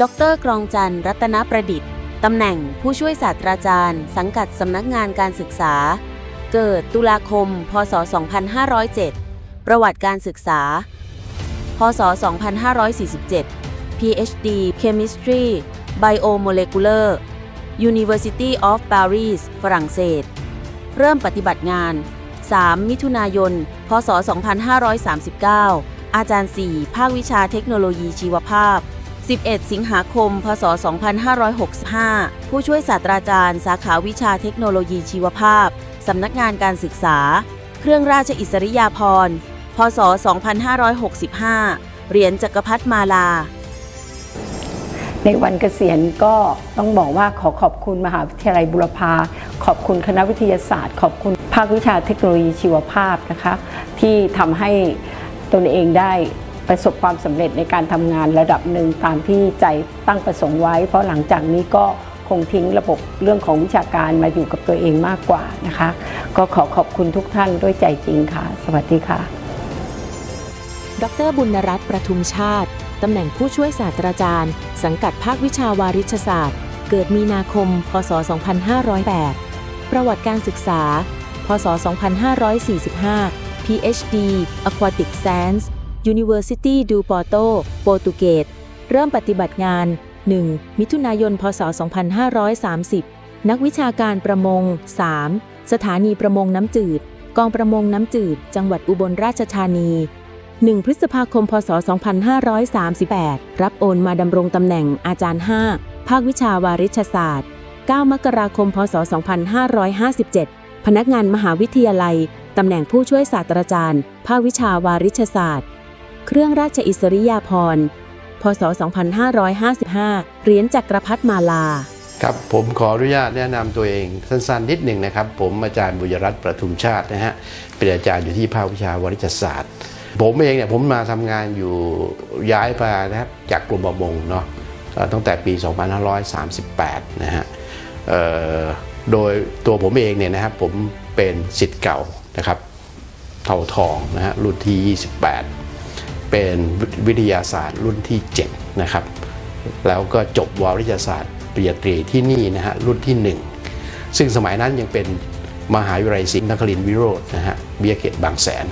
ดรกรองจันทร์รัตนประดิษฐ์ ตำแหน่งผู้ช่วยศาสตราจารย์ สังกัดสำนักงานการศึกษา เกิดตุลาคม พศ 2507 ประวัติการศึกษา พศ 2547 PhD Chemistry Biomolecular University of Paris ฝรั่งเศส เริ่มปฏิบัติงาน 3 มิถุนายน พศ 2539 อาจารย์ 4 ภาควิชาเทคโนโลยีชีวภาพ 11 สิงหาคม พศ 2565 ผู้ช่วยศาสตราจารย์ สาขาวิชาเทคโนโลยีชีวภาพ สำนักงานการศึกษา เครื่องราชอิสริยาภรณ์ พศ 2565 เหรียญจักรพรรดิมาลา ในวันเกษียณก็ต้องบอกว่าขอขอบคุณมหาวิทยาลัยบุรพา ขอบคุณคณะวิทยาศาสตร์ ขอบคุณภาควิชาเทคโนโลยีชีวภาพนะคะ ที่ทำให้ตนเองได้ ประสบความสำเร็จในการทำงานระดับหนึ่งตามที่ใจตั้งประสงค์ไว้ เพราะหลังจากนี้ก็คงทิ้งระบบเรื่องของวิชาการมาอยู่กับตัวเองมากกว่านะคะ ก็ขอขอบคุณทุกท่านด้วยใจจริงค่ะ สวัสดีค่ะ ดรบุญรัตน์ประทุมชาติ ตำแหน่งผู้ช่วยศาสตราจารย์ สังกัดภาควิชาวาริชศาสตร์ เกิดมีนาคม พศ 2508 ประวัติการศึกษา พศ 2545 PhD Aquatic Science University do Porto โปรตุเกสเริ่มปฏิบัติงาน 1. มิถุนายน พศ 2530 นักวิชาการประมง 3. สถานีประมงน้ำจืด กองประมงน้ำจืด จังหวัดอุบลราชธานี 1 พฤษภาคม พศ 2538 รับโอนมาดำรงตำแหน่งอาจารย์ 5 ภาควิชาวาริชศาสตร์ 9 มกราคม พศ 2557 พนักงานมหาวิทยาลัย ตำแหน่งผู้ช่วยศาสตราจารย์ ภาควิชาวาริชศาสตร์ เครื่องราชอิสริยาภรณ์พศ 2555 เหรียญจักรพรรดิมาลา ครับผมขออนุญาตแนะนำตัวเองสั้นๆนิดหนึ่งนะครับ ผมอาจารย์บุญยรัตน์ประทุมชาตินะฮะเป็นอาจารย์อยู่ที่ภาควิชาวริชศาสตร์ ผมเองเนี่ยผมมาทำงานอยู่ย้ายมานะครับจากกรมประมงเนาะเอ่อตั้งแต่ปี 2538 นะฮะเอ่อโดยตัวผมเองเนี่ยนะครับผมเป็นสิทธิ์เก่านะครับ เท่าทองนะฮะรุ่นที่ 28 เป็นวิทยาศาสตร์รุ่นที่ 7 นะครับ แล้วก็จบวาริชศาสตร์ปริญญาตรีที่นี่นะฮะรุ่นที่ 1 ซึ่งสมัยนั้นยังเป็นมหาวิทยาลัยศรีนครินทรวิโรจน์นะฮะเบียเขตบางแสน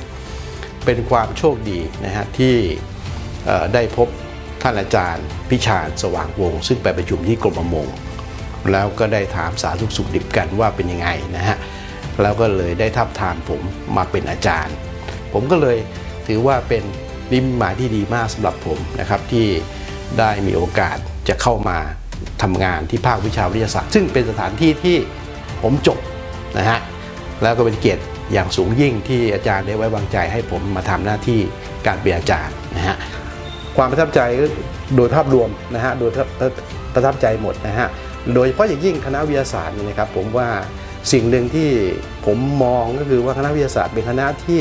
เป็นความโชคดีนะฮะที่ได้พบท่านอาจารย์พิชาญสว่างวงศ์ซึ่งไปประชุมที่กรมประมง แล้วก็ได้ถามสาธุสุขดิบกันว่าเป็นยังไงนะฮะแล้วก็เลยได้ทับทามผมมาเป็นอาจารย์ ผมก็เลยถือว่าเป็น นิมิตหมายที่ดีมากสำหรับผมนะครับที่ได้มีโอกาสจะเข้ามาทำงานที่ภาควิชาวิทยาศาสตร์ ซึ่งเป็นสถานที่ที่ผมจบนะฮะแล้วก็เป็นเกียรติอย่างสูงยิ่งที่อาจารย์ได้ไว้วางใจให้ผมมาทำหน้าที่การเป็นอาจารย์นะฮะความประทับใจโดยภาพรวมนะฮะโดยประทับใจหมดนะฮะโดยเฉพาะอย่างยิ่งคณะวิทยาศาสตร์นี่นะครับผมว่าสิ่งหนึ่งที่ผมมองก็คือว่าคณะวิทยาศาสตร์เป็นคณะที่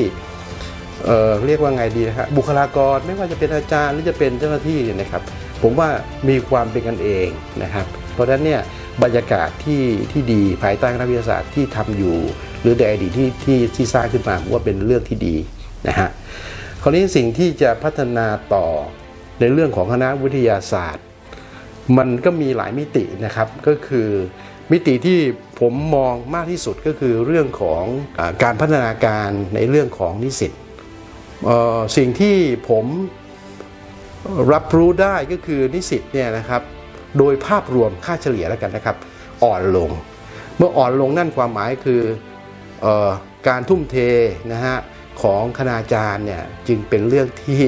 เเรียกว่าไงดีนะครับบุคลากรไม่ว่าจะเป็นอาจารย์หรือจะเป็นเจ้าหน้าที่นะครับ ผมว่ามีความเป็นกันเองนะครับ เพราะฉะนั้นเนี่ยบรรยากาศที่ที่ดีภายใต้คณะวิทยาศาสตร์ที่ทำอยู่ หรือในอดีตที่ที่ที่สร้างขึ้นมาผมว่าเป็นเรื่องที่ดีนะฮะคราวนี้สิ่งที่จะพัฒนาต่อในเรื่องของคณะวิทยาศาสตร์ มันก็มีหลายมิตินะครับก็คือมิติที่ผมมองมากที่สุดก็คือเรื่องของอการพัฒนาการในเรื่องของนิสิต สิ่งที่ผมรับรู้ได้ก็คือนิสิตเนี่ยนะครับ โดยภาพรวมค่าเฉลี่ยแล้วกันนะครับ อ่อนลง เมื่ออ่อนลงนั่นความหมายคือออการทุ่มเทนะฮะของคณาจารย์เนี่ยจึงเป็นเรื่องที่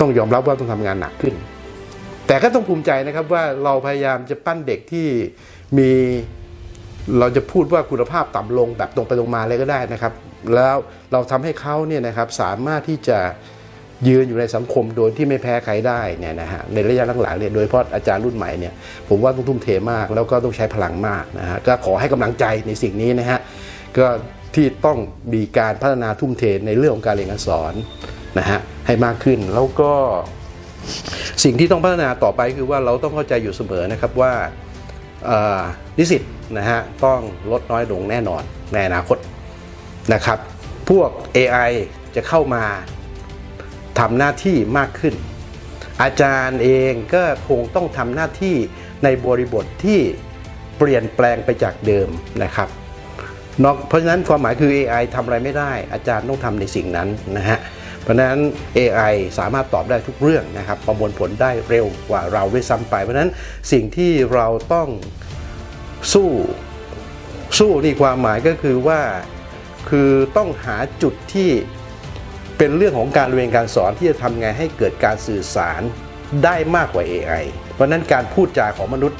ต้องยอมรับว่าต้องทำงานหนักขึ้น แต่ก็ต้องภูมิใจนะครับว่าเราพยายามจะปั้นเด็กที่มีเราจะพูดว่าคุณภาพต่ำลงแบบตรงไปตรงมาเลยก็ได้นะครับ แล้วเราทำให้เขาเนี่ยนะครับสามารถที่จะยืนอยู่ในสังคมโดยที่ไม่แพ้ใครได้เนี่ยนะฮะในระยะหลังๆเนี่ยโดยเฉพาะอาจารย์รุ่นใหม่เนี่ยผมว่าต้องทุ่มเทมากแล้วก็ต้องใช้พลังมากนะฮะก็ขอให้กำลังใจในสิ่งนี้นะฮะก็ที่ต้องมีการพัฒนาทุ่มเทในเรื่องของการเรียนการสอนนะฮะให้มากขึ้นแล้วก็สิ่งที่ต้องพัฒนาต่อไปคือว่าเราต้องเข้าใจอยู่เสมอนะครับว่านิสิตนะฮะต้องลดน้อยลงแน่นอนในอนาคต นะครับ พวก AI จะเข้ามาทำหน้าที่มากขึ้น อาจารย์เองก็คงต้องทำหน้าที่ในบริบทที่เปลี่ยนแปลงไปจากเดิมนะครับนอกเพราะฉะนั้นความหมายคือ AI ทำอะไรไม่ได้ อาจารย์ต้องทำในสิ่งนั้นนะฮะเพราะฉะนั้น AI สามารถตอบได้ทุกเรื่องนะครับ ประมวลผลได้เร็วกว่าเราด้วยซ้ำไป เพราะฉะนั้นสิ่งที่เราต้องสู้สู้นี่ความหมายก็คือว่า คือต้องหาจุดที่เป็นเรื่องของการเรียนการสอนที่จะทำไงให้เกิดการสื่อสารได้มากกว่า AI เพราะนั้นการพูดจาของมนุษย์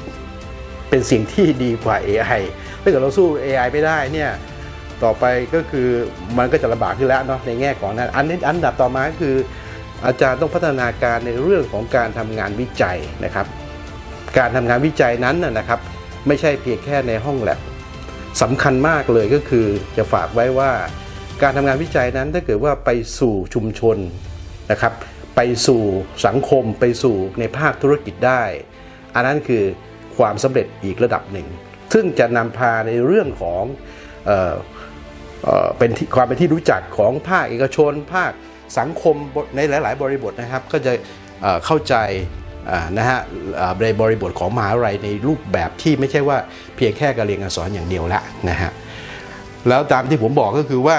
เป็นสิ่งที่ดีกว่า AI ถ้าเกิดเราสู้ AI ไม่ได้เนี่ยต่อไปก็คือมันก็จะลำบากขึ้นแล้วเนาะในแง่ของนั้นอันนี้อันดับต่อมาก็คือ อาจารย์ต้องพัฒนาการในเรื่องของการทำงานวิจัยนะครับ การทำงานวิจัยนั้นนะนะครับ ไม่ใช่เพียงแค่ในห้องแลบ สำคัญมากเลยก็คือจะฝากไว้ว่า การทำงานวิจัยนั้นถ้าเกิดว่าไปสู่ชุมชนนะครับ ไปสู่สังคมไปสู่ในภาคธุรกิจได้ อันนั้นคือความสำเร็จอีกระดับหนึ่ง ซึ่งจะนำพาในเรื่องของเออเออเป็นความเป็นที่รู้จักของภาคเอกชน ภาคสังคมในหลาย ๆ บริบทนะครับ ก็จะเเข้าใจ นะฮะในบริบทของมหาวิทยาลัยในรูปแบบที่ไม่ใช่ว่าเพียงแค่การเรียนการสอนอย่างเดียวละนะฮะแล้วตามที่ผมบอกก็คือว่า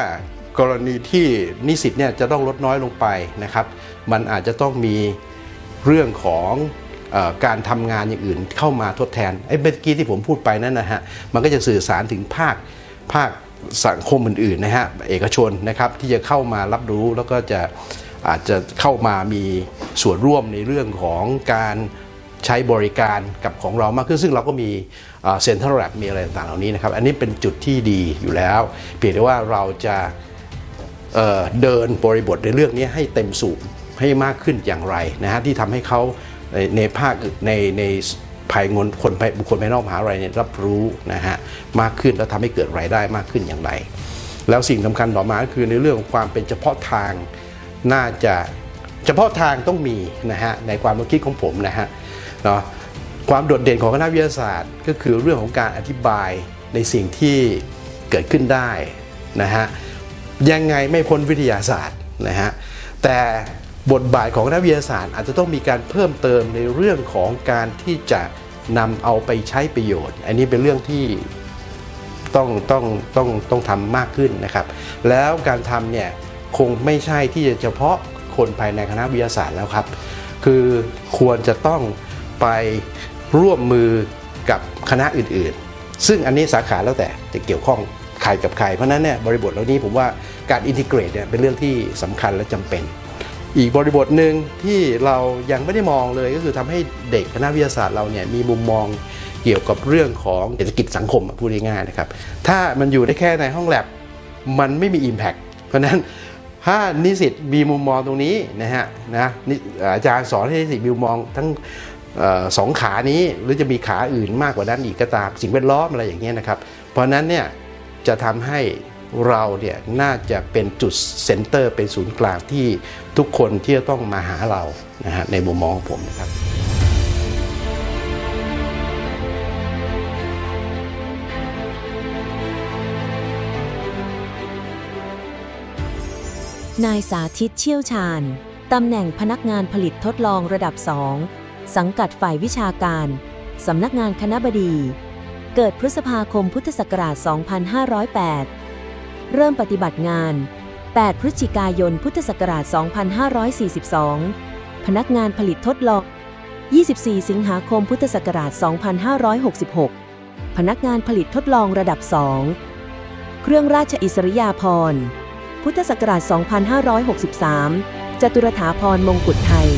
กรณีที่นิสิตเนี่ยจะต้องลดน้อยลงไปนะครับ มันอาจจะต้องมีเรื่องของออการทำงานอย่างอื่นเข้ามาทดแทนไอ้เมื่อกี้ที่ผมพูดไปนั่นนะฮะมันก็จะสื่อสารถึงภาคภาคสังคมอื่นๆนะฮะเอกชนนะครับที่จะเข้ามารับรู้แล้วก็จะ อาจจะเข้ามามีส่วนร่วมในเรื่องของการใช้บริการกับของเรามากขึ้น ซึ่งเราก็มีเซ็นทรัลแลบมีอะไรต่างๆเหล่านี้นะครับ อันนี้เป็นจุดที่ดีอยู่แล้ว เพียงแต่ว่าเราจะเเดินบริบทในเรื่องนี้ให้เต็มสูบให้มากขึ้นอย่างไรนะฮะที่ทำให้เขาในภาคในในภายงนคนบุคคลภายนอกมหาวิทยาลัยเนี่ยรับรู้นะฮะมากขึ้นแล้วทำให้เกิดรายได้มากขึ้นอย่างไร แล้วสิ่งสำคัญต่อมาก็คือในเรื่องของความเป็นเฉพาะทาง น่าจะเฉพาะทางต้องมีนะฮะในความคิดของผมนะฮะเนาะความโดดเด่นของคณะวิทยาศาสตร์ ก็คือเรื่องของการอธิบายในสิ่งที่เกิดขึ้นได้นะฮะยังไงไม่พ้นวิทยาศาสตร์นะฮะแต่บทบาทของนักวิทยาศาสตร์ อาจจะต้องมีการเพิ่มเติมในเรื่องของการที่จะนำเอาไปใช้ประโยชน์ อันนี้เป็นเรื่องที่ต้องต้องต้องต้องทำมากขึ้นนะครับ แล้วการทำเนี่ย คงไม่ใช่ที่จะเฉพาะคนภายในคณะวิทยาศาสตร์แล้วครับ คือควรจะต้องไปร่วมมือกับคณะอื่นๆ ซึ่งอันนี้สาขาแล้วแต่จะเกี่ยวข้องใครกับใคร เพราะนั้นเนี่ยบริบทเหล่านี้ผมว่าการอินทิเกรตเนี่ยเป็นเรื่องที่สำคัญและจำเป็น อีกบริบทหนึ่งที่เรายังไม่ได้มองเลยก็คือทำให้เด็กคณะวิทยาศาสตร์เราเนี่ยมีมุมมองเกี่ยวกับเรื่องของเศรษฐกิจสังคมพูดง่ายๆนะครับ ถ้ามันอยู่ได้แค่ในห้องแลบมันไม่มี Impact เพราะนั้น ถ้านิสิตมีมุมมองตรงนี้นะฮะนะอาจารย์สอนให้นิสิตมีมุมมองทั้งอสองขานี้หรือจะมีขาอื่นมากกว่านั้นอีกก็ตามสิ่งแวดล้อมอะไรอย่างเงี้ยนะครับ เพราะฉะนั้นเนี่ยจะทำให้เราเนี่ยน่าจะเป็นจุดเซ็นเตอร์เป็นศูนย์กลางที่ทุกคนที่จะต้องมาหาเรานะฮะในมุมมองของผมนะครับ นายสาธิตเชี่ยวชาญ ตำแหน่งพนักงานผลิตทดลองระดับ 2 สังกัดฝ่ายวิชาการ สำนักงานคณะบดี เกิดพฤษภาคมพุทธศักราช 2508 เริ่มปฏิบัติงาน 8 พฤศจิกายนพุทธศักราช 2542 พนักงานผลิตทดลอง 24 สิงหาคมพุทธศักราช 2566 พนักงานผลิตทดลองระดับ 2 เครื่องราชอิสริยาภรณ์ พุทธศักราช 2563 จตุรถาพรมงกุฎไทย